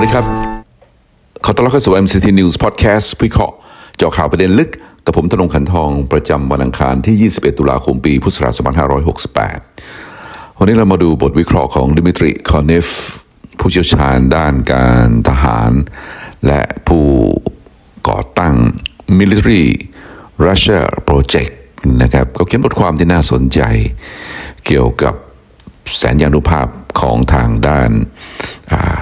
วัสดีครับ ขอต้อนรับเข้าสู่ MCT News Podcast วิเคราะห์เจาะข่าวประเด็นลึก กับผมธนงขันทองประจำวันอังคารที่ 21 ตุลาคมปี พุทธศักราช 2568 วันนี้เรามาดูบทวิเคราะห์ของดิมิทรีคอนเนฟ ผู้เชี่ยวชาญด้านการทหาร และผู้ก่อตั้ง Military Russia Project นะครับก็เขียนบทความที่น่าสนใจ เกี่ยวกับแสนยานุภาพของทางด้านา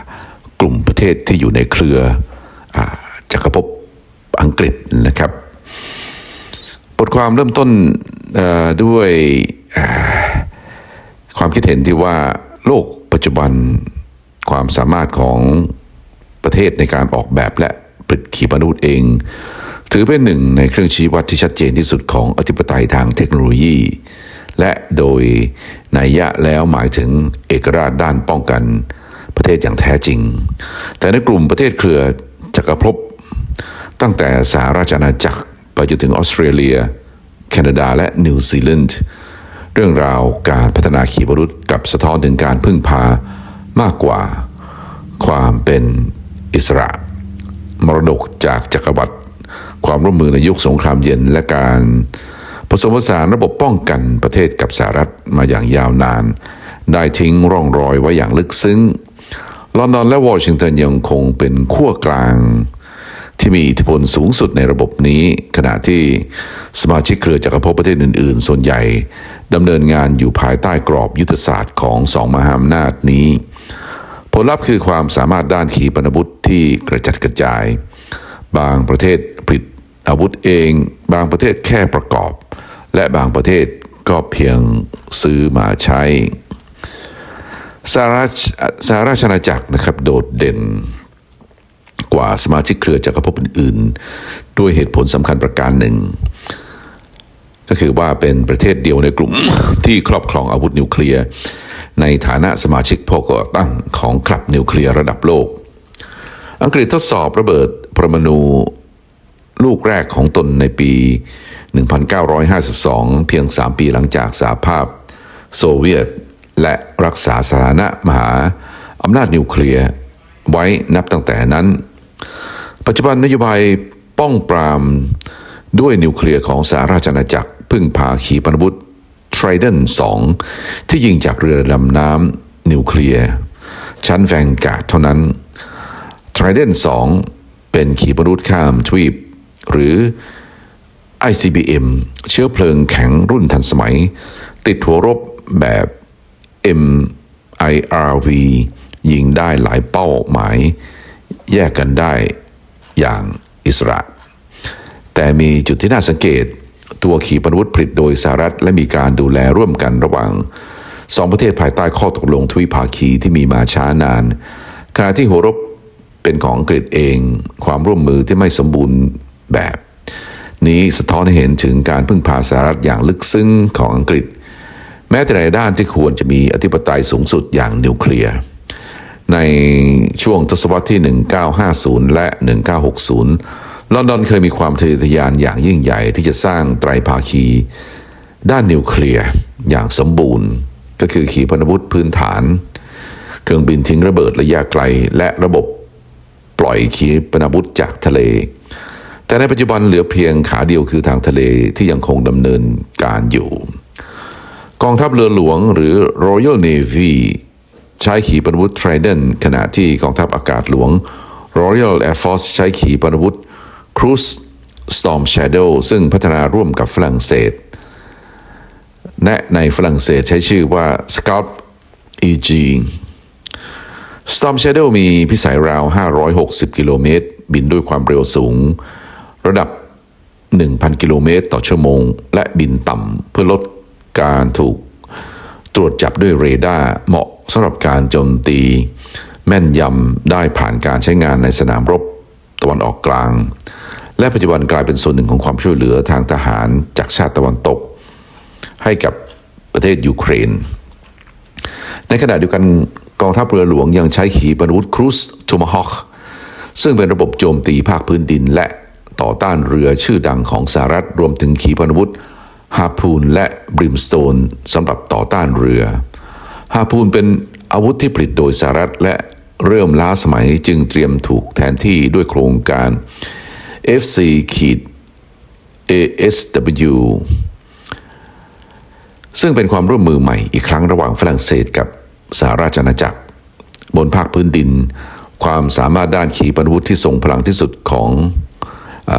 กลุ่มประเทศที่อยู่ในเครืออจักรภพอังกฤษนะครับ บทความเริ่มต้นด้วยความคิดเห็นที่ว่าโลกปัจจุบันความสามารถของประเทศในการออกแบบและผลิตขีปนาวุธเอง ถือเป็นหนึ่งในเครื่องชี้วัดที่ชัดเจนที่สุดของอธิปไตยทางเทคโนโลยี และโดยนัยยะแล้วหมายถึงเอกราชด้านป้องกัน ประเทศอย่างแท้จริง แต่ในกลุ่มประเทศเครือจักรภพตั้งแต่สหราชอาณาจักรไปจนถึงออสเตรเลีย แคนาดาและนิวซีแลนด์เรื่องราวการพัฒนาขีปนาวุธกับสะท้อนถึงการพึ่งพามากกว่า ความเป็นอิสระ มรดกจากจักรวรรดิความร่วมมือในยุคสงครามเย็นและการผสมผสานระบบป้องกันประเทศกับสหรัฐมาอย่างยาวนาน ได้ทิ้งร่องรอยไว้อย่างลึกซึ้ง ลอนดอนและวอชิงตันยังคงเป็นขั้วกลาง ที่มีอิทธิพลสูงสุดในระบบนี้ ขณะที่สมาชิกเครือจักรภพประเทศอื่น ๆ ส่วนใหญ่ดำเนินงานอยู่ภายใต้กรอบยุทธศาสตร์ของสองมหาอำนาจนี้ ผลลัพธ์คือความสามารถด้านขีปนาวุธที่กระจัดกระจาย บางประเทศผลิตอาวุธเอง บางประเทศแค่ประกอบ และบางประเทศก็เพียงซื้อมาใช้ สหราชสหราชอาณาจักรนะครับโดดเด่นกว่าสมาชิกเครือจักรภพอื่นๆ ด้วยเหตุผลสำคัญประการหนึ่ง ก็คือว่าเป็นประเทศเดียวในกลุ่มที่ครอบครองอาวุธนิวเคลียร์ ในฐานะสมาชิกผู้ก่อตั้งของคลับนิวเคลียร์ระดับโลก อังกฤษทดสอบระเบิดประมาณูลูกแรกของตนในปี 1952 เพียง 3 ปีหลังจากสหภาพโซเวียต และรักษาสถานะมหาอำนาจนิวเคลียร์ไว้นับตั้งแต่นั้น ปัจจุบันนโยบายป้องปรามด้วยนิวเคลียร์ของสหราชอาณาจักร พึ่งพาขีปนาวุธ Trident 2ที่ยิงจากเรือดำน้ำนิวเคลียร์ชั้นแวงกาดเท่านั้น Trident 2เป็นขีปนาวุธข้ามทวีป หรือ ICBM เชื้อเพลิงแข็งรุ่นทันสมัย ติดหัวรบแบบ MIRV ยิงได้หลายเป้าหมาย แยกกันได้อย่างอิสระ แต่มีจุดที่น่าสังเกต ตัวขีปนาวุธผลิตโดยสหรัฐ และมีการดูแลร่วมกันระหว่างสองประเทศภายใต้ข้อตกลงทวิภาคีที่มีมาช้านาน ขณะที่หัวรบเป็นของอังกฤษเอง ความร่วมมือที่ไม่สมบูรณ์แบบ นี้สะท้อนให้เห็นถึงการพึ่งพาสหรัฐอย่างลึกซึ้งของอังกฤษ แม้แต่ในด้านที่ควรจะมีอธิปไตยสูงสุดอย่างนิวเคลียร์ในช่วงทศวรรษที่ 1950 และ 1960 ลอนดอนเคยมีความทะเยอทะยานอย่างยิ่งใหญ่ที่จะสร้างไตรภาคี ด้านนิวเคลียร์อย่างสมบูรณ์ ก็คือขีปนาวุธพื้นฐาน เครื่องบินทิ้งระเบิดระยะไกล และระบบปล่อยขีปนาวุธจากทะเล แต่ในปัจจุบันเหลือเพียงขาเดียวคือทางทะเลที่ยังคงดำเนินการอยู่ กองทัพเรือหลวงหรือ Royal Navy ใช้ขีปนาวุธ Trident ขณะที่กองทัพอากาศหลวง Royal Air Force ใช้ขีปนาวุธ Cruise Storm Shadow ซึ่งพัฒนาร่วมกับฝรั่งเศสและในฝรั่งเศสใช้ชื่อว่า Scalp EG Storm Shadow มีพิสัยราว 560 กิโลเมตร บินด้วยความเร็วสูง ระดับ 1,000 กิโลเมตรต่อชั่วโมง และบินต่ำเพื่อลด การถูกตรวจจับด้วยเรดาร์เหมาะสำหรับการโจมตี แม่นยำได้ผ่านการใช้งานในสนามรบตะวันออกกลาง และปัจจุบันกลายเป็นส่วนหนึ่งของความช่วยเหลือทางทหารจากชาติตะวันตก ให้กับประเทศยูเครน ในขณะเดียวกันกองทัพเรือหลวงยังใช้ขีปนาวุธครูซทูมาฮอคซึ่งเป็นระบบโจมตีภาคพื้นดินและต่อต้านเรือชื่อดังของสหรัฐรวมถึงขีปนาวุธ ฮาพูนและบริมสโตนสำหรับต่อต้านเรือฮาพูนเป็นอาวุธที่ผลิตโดยสหรัฐและเริ่มล้าสมัยจึงเตรียมถูกแทนที่ด้วยโครงการ FC ขีด ASW ซึ่งเป็นความร่วมมือใหม่อีกครั้งระหว่างฝรั่งเศสกับสหราชอาณาจักร บนภาคพื้นดิน ความสามารถด้านขีปนาวุธที่ทรงพลังที่สุดของอ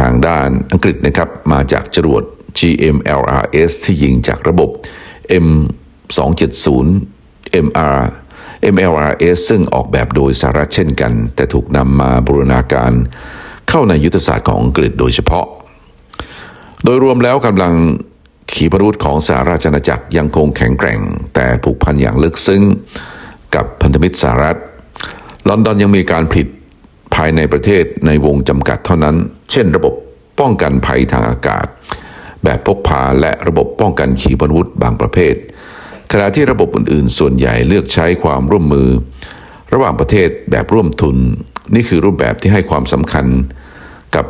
ทางด้านอังกฤษนะครับ มาจากจรวด GMLRS ที่ยิงจากระบบ M270 MR MLRS ซึ่งออกแบบโดยสหรัฐเช่นกัน แต่ถูกนำมาบูรณาการ เข้าในยุทธศาสตร์ของอังกฤษโดยเฉพาะ โดยรวมแล้วกำลังขีปนาวุธของสหราชอาณาจักรยังคงแข็งแกร่ง แต่ผูกพันอย่างลึกซึ้ง กับพันธมิตรสหรัฐ ลอนดอนยังมีการผลิตภายในประเทศในวงจำกัดเท่านั้น เช่นระบบป้องกันภัยทางอากาศ แบบพกพาและระบบป้องกันขีปนาวุธบางประเภท ขณะที่ระบบอื่นๆ ส่วนใหญ่เลือกใช้ความร่วมมือ ระหว่างประเทศแบบร่วมทุน นี่คือรูปแบบที่ให้ความสำคัญ กับ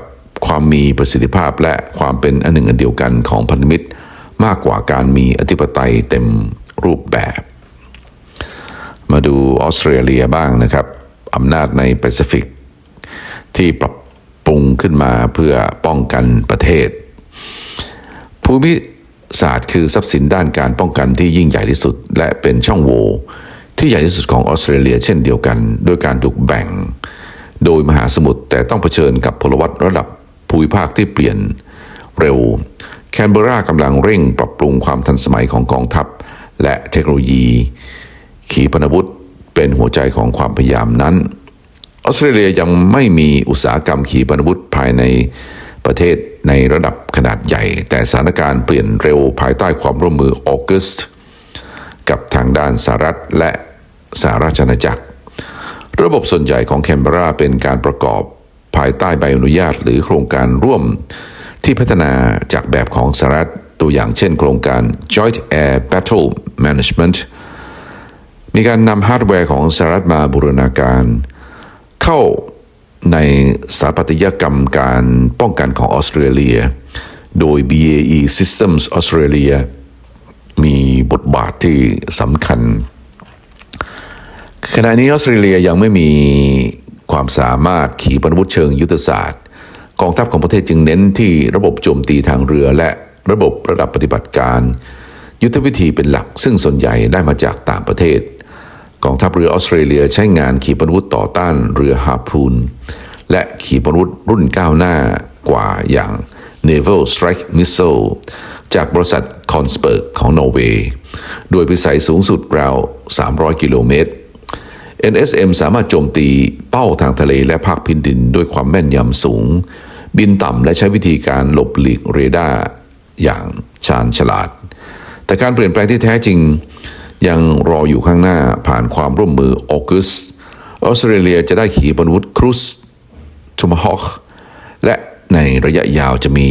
ความมีประสิทธิภาพและความเป็นอันหนึ่งอันเดียวกันของพันธมิตร มากกว่าการมีอธิปไตยเต็มรูปแบบ มาดูออสเตรเลียบ้างนะครับอำนาจในแปซิฟิกที่ปรับปรุงขึ้นมาเพื่อป้องกันประเทศ ภูมิศาสตร์คือทรัพย์สินด้านการป้องกันที่ยิ่งใหญ่ที่สุด และเป็นช่องโหว่ที่ใหญ่ที่สุดของออสเตรเลีย เช่นเดียวกัน โดยการถูกแบ่ง โดยมหาสมุทรแต่ต้องเผชิญกับพลวัตระดับภูมิภาคที่เปลี่ยนเร็ว แคนเบรากำลังเร่งปรับปรุงความทันสมัยของกองทัพ และเทคโนโลยี ขีปนาวุธเป็นหัวใจของความพยายามนั้น ออสเตรเลียยังไม่มีอุตสาหกรรมขีปนาวุธภายในประเทศ ในระดับขนาดใหญ่ แต่สถานการณ์เปลี่ยนเร็วภายใต้ความร่วมมือออกัสกับทางด้านสหรัฐและสหราชอาณาจักร ระบบส่วนใหญ่ของแคนเบราเป็นการประกอบภายใต้ใบอนุญาตหรือโครงการร่วมที่พัฒนาจากแบบของสหรัฐตัวอย่างเช่นโครงการ Joint Air Battle Management มีการนำฮาร์ดแวร์ของสหรัฐมาบูรณาการ เข้า ในสถาปัตยกรรมการป้องกันของออสเตรเลีย โดย BAE Systems Australia มีบทบาทที่สำคัญ ขณะนี้ออสเตรเลียยังไม่มีความสามารถขีปนาวุธเชิงยุทธศาสตร์ กองทัพของประเทศจึงเน้นที่ระบบโจมตีทางเรือและระบบระดับปฏิบัติการ ยุทธวิธีเป็นหลักซึ่งส่วนใหญ่ได้มาจากต่างประเทศ กองทัพเรือออสเตรเลียใช้งานขีปนาวุธต่อต้านเรือฮาพูนและขีปนาวุธรุ่นก้าวหน้ากว่าอย่าง Naval Strike Missile จากบริษัทคอนสเบิร์กของนอร์เวย์ โดยพิสัยสูงสุดราว 300 กิโลเมตร NSM สามารถโจมตีเป้าทางทะเลและภาคพื้นดินด้วยความแม่นยำสูง บินต่ำและใช้วิธีการหลบหลีกเรดาร์อย่างชาญฉลาด แต่การเปลี่ยนแปลงที่แท้จริง ยังรออยู่ข้างหน้าผ่านความร่วมมือออกุสออสเตรเลียจะได้ขีปนาวุธครูซทูมาฮอคและในระยะยาวจะมี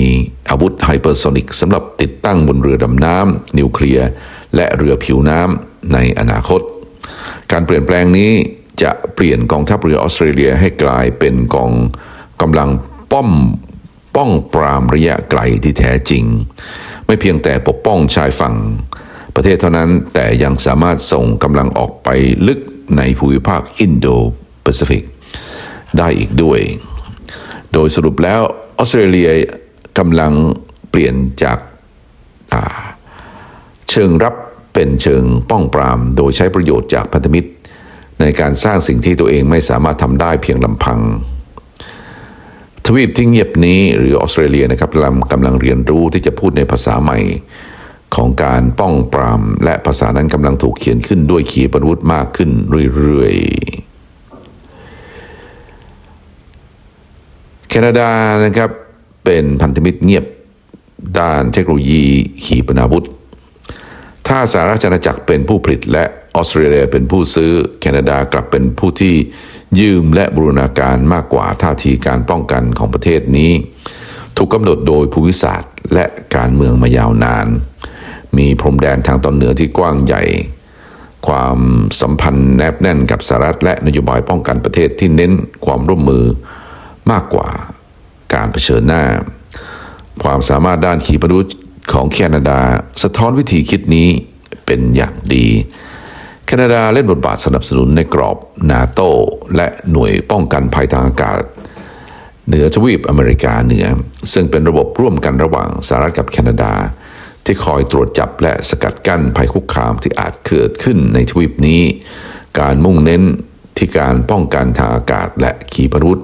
อาวุธไฮเปอร์โซนิกสำหรับติดตั้งบนเรือดำน้ำนิวเคลียร์และเรือผิวน้ำในอนาคต การเปลี่ยนแปลงนี้จะเปลี่ยนกองทัพเรือออสเตรเลียให้กลายเป็นกองกำลังป้อมป้องปรามระยะไกลที่แท้จริง ไม่เพียงแต่ปกป้องชายฝั่ง ประเทศเท่านั้นแต่ยังสามารถส่งกำลังออกไปลึกในภูมิภาคอินโดแปซิฟิกได้อีกด้วย โดยสรุปแล้วออสเตรเลียกำลังเปลี่ยนจากเชิงรับเป็นเชิงป้องปราม โดยใช้ประโยชน์จากพันธมิตร ในการสร้างสิ่งที่ตัวเองไม่สามารถทำได้เพียงลำพัง ทวีปที่เงียบนี้หรือออสเตรเลียนะครับกำลังกำลังเรียนรู้ที่จะพูดในภาษาใหม่ ของการป้องปราม และภาษานั้นกำลังถูกเขียนขึ้นด้วยขีปนาวุธมากขึ้นเรื่อยๆ แคนาดานะครับเป็นพันธมิตรเงียบด้านเทคโนโลยีขีปนาวุธ ถ้าสหราชอาณาจักรเป็นผู้ผลิตและออสเตรเลียเป็นผู้ซื้อ แคนาดากลับเป็นผู้ที่ยืมและบูรณาการมากกว่าท่าทีการป้องกันของประเทศนี้ ถูกกำหนดโดยภูมิศาสตร์และการเมืองมายาวนาน มีพรมแดนทางตอนเหนือที่กว้างใหญ่ ความสัมพันธ์แนบแน่นกับสหรัฐและนโยบายป้องกันประเทศที่เน้นความร่วมมือมากกว่าการเผชิญหน้า ความสามารถด้านขีปนาวุธของแคนาดา สะท้อนวิธีคิดนี้เป็นอย่างดี แคนาดาเล่นบทบาทสนับสนุนในกรอบนาโตและหน่วยป้องกันภัยทางอากาศ เหนือทวีปอเมริกาเหนือ ซึ่งเป็นระบบร่วมกันระหว่างสหรัฐกับแคนาดา ที่คอยตรวจจับและสกัดกั้นภัยคุกคามที่อาจเกิดขึ้นในทวีปนี้ การมุ่งเน้นที่การป้องกันทางอากาศและขีปนาวุธ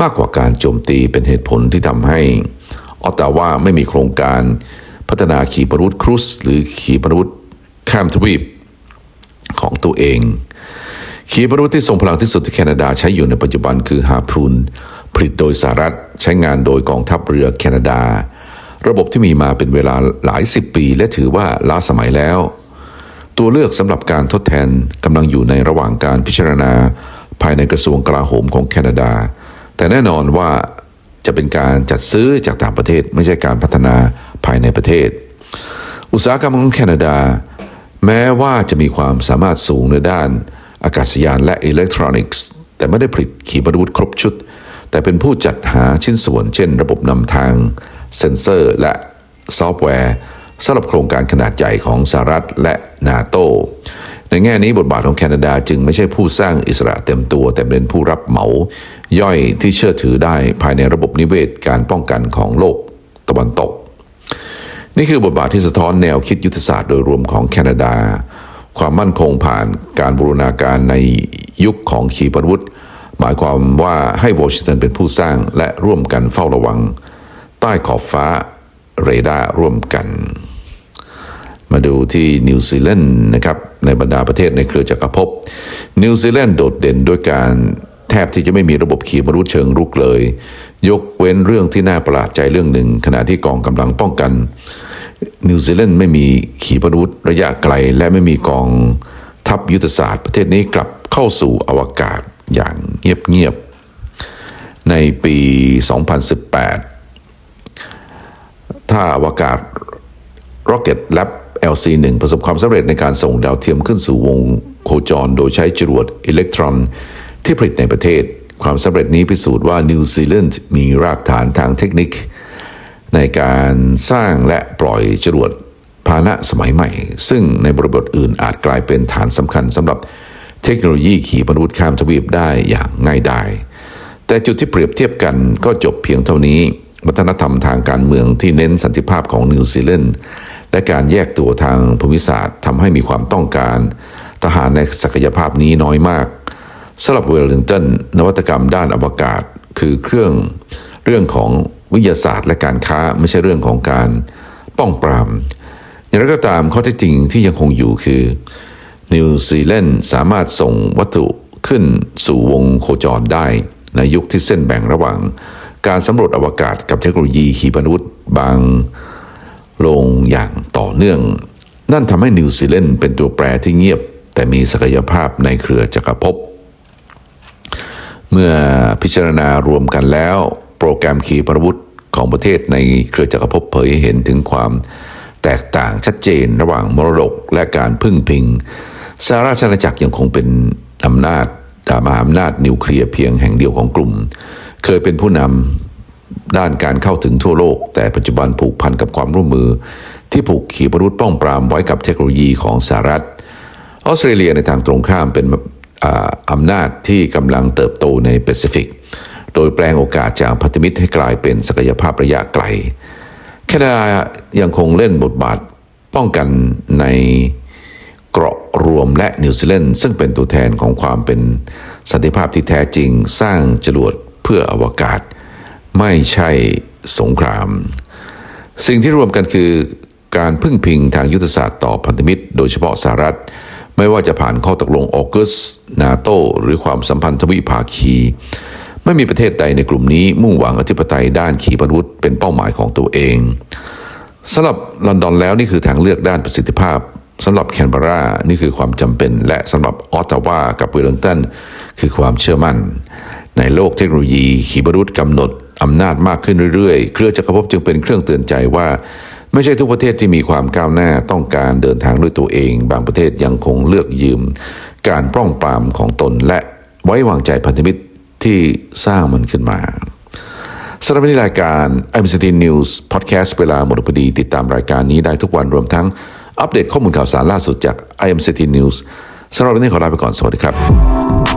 มากกว่าการโจมตีเป็นเหตุผลที่ทำให้ออตตาว่าไม่มีโครงการพัฒนาขีปนาวุธครุสหรือขีปนาวุธข้ามทวีปของตัวเอง ขีปนาวุธที่ทรงพลังที่สุดที่แคนาดาใช้อยู่ในปัจจุบันคือฮาพูนผลิตโดยสหรัฐใช้งานโดยกองทัพเรือแคนาดา ระบบที่มีมาเป็นเวลาหลายสิบปี และถือว่าล้าสมัยแล้ว ตัวเลือกสำหรับการทดแทนกำลังอยู่ในระหว่างการพิจารณา ภายในกระทรวงกลาโหมของแคนาดา แต่แน่นอนว่าจะเป็นการจัดซื้อจากต่างประเทศไม่ใช่การพัฒนาภายในประเทศ อุตสาหกรรมของแคนาดา แม้ว่าจะมีความสามารถสูงในด้าน อากาศยานและอิเล็กทรอนิกส์ แต่ไม่ได้ผลิตขีปนาวุธครบชุด แต่เป็นผู้จัดหาชิ้นส่วนเช่น ระบบนำทาง เซนเซอร์ และซอฟต์แวร์สำหรับโครงการขนาดใหญ่ของสหรัฐและนาโตในแง่นี้บทบาทของแคนาดาจึงไม่ใช่ผู้สร้างอิสระเต็มตัว แต่เป็นผู้รับเหมา ย่อยที่เชื่อถือได้ภายในระบบนิเวศการป้องกันของโลกตะวันตก นี่คือบทบาทที่สะท้อนแนวคิดยุทธศาสตร์โดยรวมของแคนาดา ความมั่นคงผ่านการบูรณาการในยุคของขีปนาวุธ หมายความว่าให้วอชิงตันเป็นผู้สร้างและร่วมกันเฝ้าระวัง ใต้ขอบฟ้าเรดาร์ร่วมกัน มาดูที่นิวซีแลนด์นะครับ ในบรรดาประเทศในเครือจักรภพนิวซีแลนด์โดดเด่นด้วยการแทบที่จะไม่มีระบบขีปนาวุธเชิงรุกเลย ยกเว้นเรื่องที่น่าประหลาดใจเรื่องหนึ่ง ขณะที่กองกำลังป้องกัน นิวซีแลนด์ไม่มีขีปนาวุธระยะไกล และไม่มีกองทัพยุทธศาสตร์ ประเทศนี้กลับเข้าสู่อวกาศอย่างเงียบๆในปี 2018 ถ้าอวกาศ Rocket Lab LC1 ประสบความสำเร็จในการส่งดาวเทียมขึ้นสู่วงโคจร โดยใช้จรวดอิเล็กตรอน ที่ผลิตในประเทศ ความสำเร็จนี้พิสูจน์ว่านิวซีแลนด์มีรากฐานทางเทคนิค ในการสร้างและปล่อยจรวดพาหนะสมัยใหม่ ซึ่งในบริบทอื่นอาจกลายเป็นฐานสำคัญสำหรับเทคโนโลยีขีปนาวุธข้ามทวีปได้อย่างง่ายดายแต่จุดที่เปรียบเทียบกันก็จบเพียงเท่านี้ วัฒนธรรมทางการเมืองที่เน้นสันติภาพของนิวซีแลนด์และการแยกตัวทางภูมิศาสตร์ทำให้มีความต้องการ ทหารในศักยภาพนี้น้อยมากสำหรับเวลลิงตันนวัตกรรมด้านอวกาศ คือเครื่องเรื่องของวิทยาศาสตร์และการค้าไม่ใช่เรื่องของการป้องปราม อย่างไรก็ตามข้อเท็จจริงที่ยังคงอยู่คือ นิวซีแลนด์สามารถส่งวัตถุขึ้นสู่วงโคจรได้ ในยุคที่เส้นแบ่งระหว่าง การสำรวจอวกาศกับเทคโนโลยีขีปนาวุธบางลงอย่างต่อเนื่อง นั่นทำให้นิวซีแลนด์เป็นตัวแปรที่เงียบ แต่มีศักยภาพในเครือจักรภพเมื่อพิจารณารวมกันแล้ว โปรแกรมขีปนาวุธของประเทศในเครือจักรภพเผยเห็นถึงความแตกต่างชัดเจนระหว่างมรดกและการพึ่งพิงสหราชอาณาจักรยังคงเป็นอำนาจดามหาอำนาจนิวเคลียร์เพียงแห่งเดียวของกลุ่ม เคยเป็นผู้นำด้านการเข้าถึงทั่วโลก แต่ปัจจุบันผูกพันกับความร่วมมือ ที่ผูกขีปนาวุธป้องปรามไว้กับเทคโนโลยีของสหรัฐออสเตรเลียในทางตรงข้ามเป็นออำนาจที่กำลังเติบโตในแปซิฟิก โดยแปลงโอกาสจากพันธมิตรให้กลายเป็นศักยภาพระยะไกล แคนาดายังคงเล่นบทบาทป้องกันในเกราะรวมและนิวซีแลนด์ซึ่งเป็นตัวแทนของความเป็นสันติภาพที่แท้จริงสร้างจรวด พื่ออวกาศ ไม่ใช่สงคราม สิ่งที่รวมกันคือการพึ่งพิงทางยุทธศาสตร์ต่อพันธมิตร โดยเฉพาะสหรัฐ ไม่ว่าจะผ่านข้อตกลงออกุสนาโต หรือความสัมพันธ์ทวิภาคี ไม่มีประเทศใดในกลุ่มนี้มุ่งหวังอธิปไตยด้านขีปนาวุธเป็นเป้าหมายของตัวเองสำหรับลอนดอนแล้วนี่คือทางเลือกด้านประสิทธิภาพสำหรับแคนเบรา นี่คือความจำเป็น และสำหรับออตตาวากับเวลลิงตันคือความเชื่อมั่น ในโลกเทคโนโลยีขีปนาวุธกำหนดอำนาจมากขึ้นเรื่อยๆ เครือจักรภพจึงเป็นเครื่องเตือนใจว่า ไม่ใช่ทุกประเทศที่มีความก้าวหน้าต้องการเดินทางด้วยตัวเอง บางประเทศยังคงเลือกยืม การป้องปรามของตนและไว้วางใจพันธมิตรที่สร้างมันขึ้นมาสำหรับวันนี้รายการ i m c t News Podcast เวลาหมดพอดีติดตามรายการนี้ได้ทุกวันรวมทั้งอัปเดตข้อมูลข่าวสารล่าสุดจาก i m c t News สำหรับวันนี้ขอลาไปก่อน สวัสดีครับ